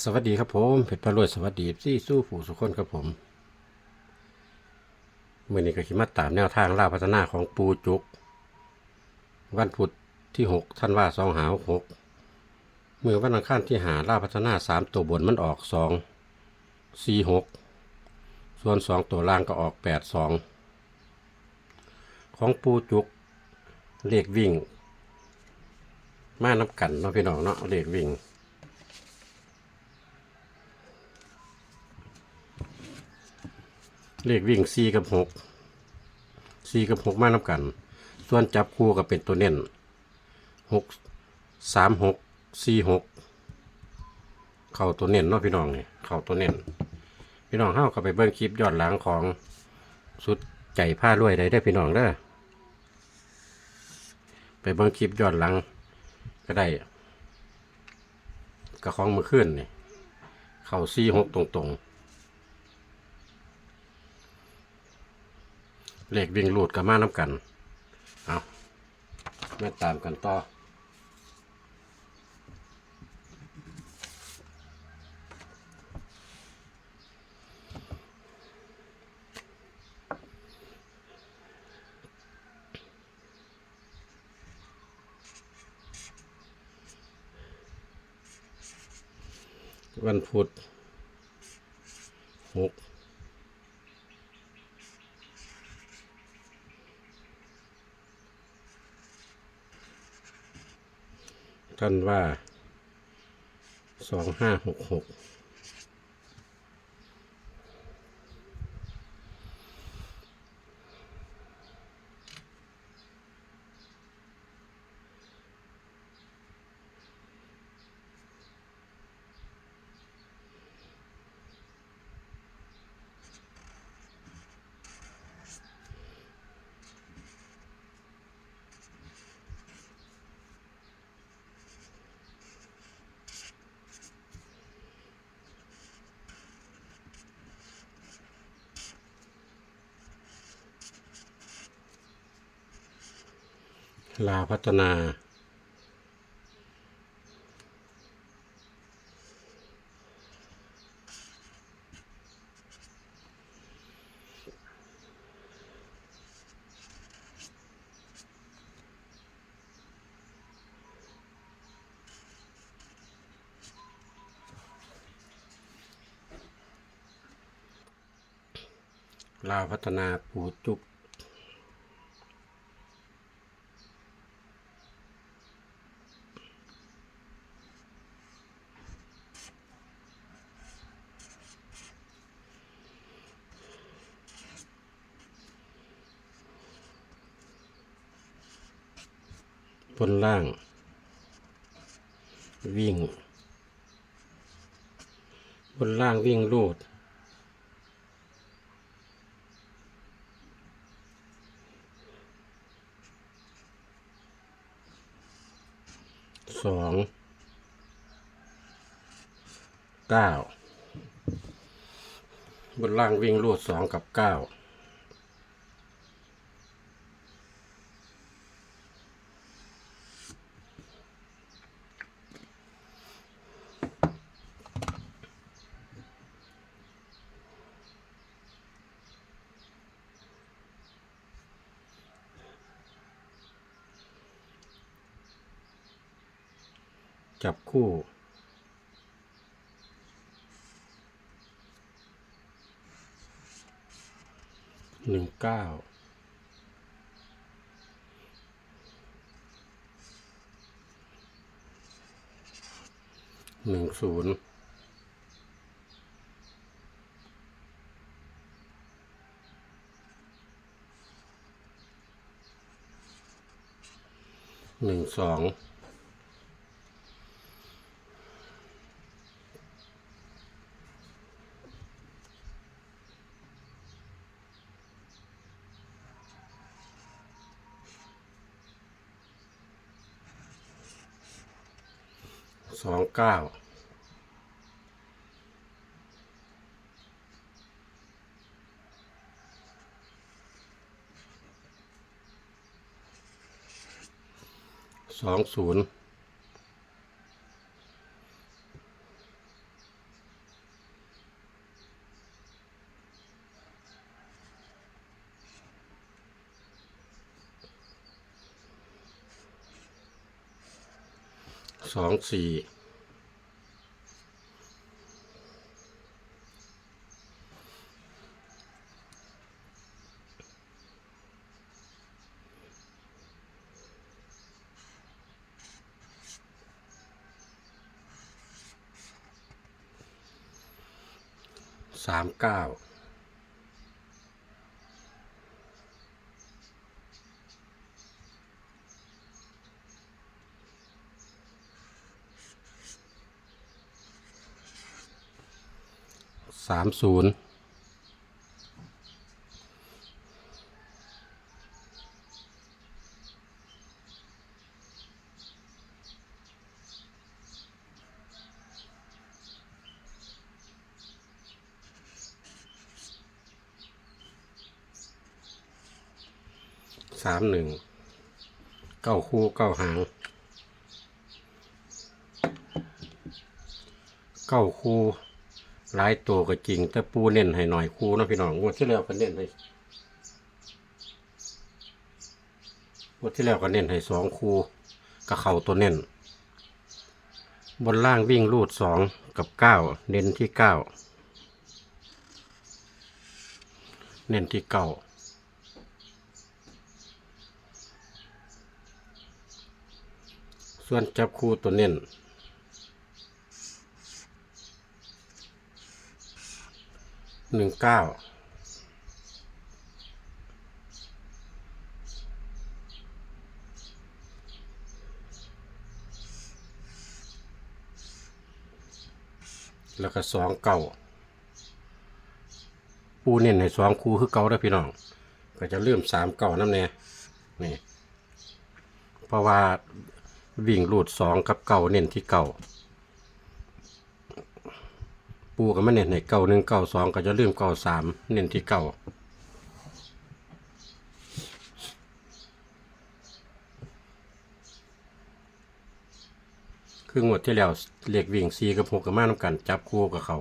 สวัสดีครับผมเพชรพารวยสวัสดีซี่สู้ผู้สุขคนครับผมเมื่อนี้ก็คิดมาตามแนวทางล่าพัฒนาของปูจุก วันพุธที่หกท่านว่าสองหาหกเมื่อวันอังคารที่หาล่าพัฒนาสามตัวบนมันออกสองสี่หกส่วนสองตัวล่างก็ออกแปดสองของปูจุกเลขวิ่ง มานับกันเนาะพี่น้องเนาะเลขวิ่ง เลขวิ่งสี่กับหกสี่กับหกมานับกัน ส่วนจับคู่ก็เป็นตัวเน้นหกสามหกสี่หกเข้าตัวเน้นเนาะพี่น้องนี่เข้าตัวเน้นพี่น้องเฮาก็ไปเบิ่งคลิปยอนหลังของสุดใจผ้ารวยได้ได้พี่น้องเด้อไปเบิ่งคลิปยอนหลังก็ได้กระของมือขึ้นนี่เข้าสี่หกตรงๆ เลขวิ่งลูดกับมาน้ำกัน เอามาตามกันต่อวันพุธหก กันว่าสองห้าหกหก ลาพัฒนา ลาพัฒนาปูจุก บนล่าง วิ่ง บนล่างวิ่งลูด สองเก้าบนล่างวิ่งลูดสองกับเก้า จับคู่ หนึ่งเก้าหนึ่งศูนย์หนึ่งสอง สองเก้าสองศูนย์ สองสี่สามเก้า สามศูนย์สามหนึ่งเก้าคู่เก้าหางเก้าคู่ หลายตัวก็จริง แต่ปูเน้นให้หน่อยคูเนาะพี่น้องงวดที่แล้วก็เน้นให้งวดที่แล้วก็เน้นให้สองคูกับเข่าตัวเน้นบนล่างวิ่งรูดสองกับเก้าเน้นที่เก้าเน้นที่เก้าส่วนจับคู่ตัวเน้น หนึ่งเก้าแล้วก็สองเก้าปูเน้นให้สองคูคือเก่าได้อพี่น้อง ก็จะเริ่มสามเก่านั่นแน่นี่เพราะว่าวิ่งรูดสองกับเก่าเน้นที่เก่า ปูก็มาเน้นให้เก่าหนึ่งเก่าสองก็จะลืมเก่าสามเน้นที่เก่าคืองวดที่แล้วเลขวิ่งสี่กับหกกับมาน้ำกัน จับคู่กับเขา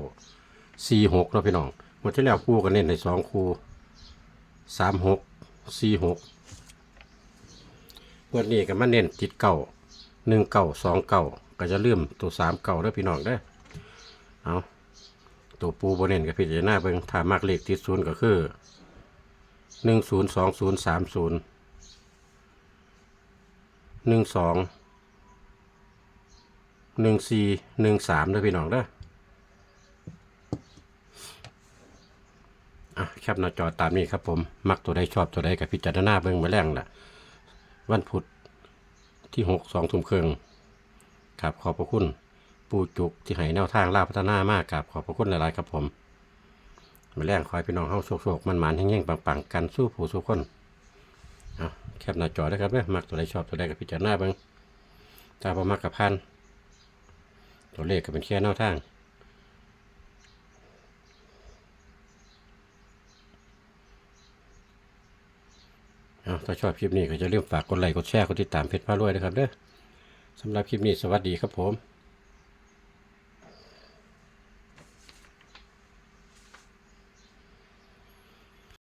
สี่หกเนาะพี่น้องงวดที่แล้วปูก็เน้นให้สองคู่สามหกสี่หกงวดนี้ก็มาเน้นติดเก่าหนึ่งเก่าสองเก่าก็จะลืมตัวสามเก่าเด้อพี่น้องเด้เอา ตัวปูโบเน่นกับพิจารณาเบิ่งถ้ามากเลขติดศูนย์ก็คือหนึ่งศูนย์สองศูนย์สามศูนย์หนึ่งสองหนึ่งสี่หนึ่งสามนะพี่น้องเด้ออะแคปหน้าจอตามนี้ครับผม มักตัวใดชอบตัวใดกับพิจารณาเบิ่งมาแรงละวันพุธที่หกสองทุ่มครึ่งครับขอบพระคุณ ปูจุกที่ให้แนวทางลาพัฒนามากกับขอบพระคุณหลายๆครับผมมาแรงคอยพี่น้องเฮาโชคๆมันหมานแห้งๆปังๆ กันสู้ผู้สู้คนเอาแคปหน้าจอได้ครับเด้อมักตัวใดชอบตัวใดกับพิจารณาเบิ่งถ้าบ่มักกับพันตัวเลขก็เป็นแค่แนวทางเอาถ้าชอบคลิปนี้ก็จะเริ่มฝากกดไลค์กดแชร์กดติดตามเพจพารวยนะครับเด้อสำหรับคลิปนี้สวัสดีครับผม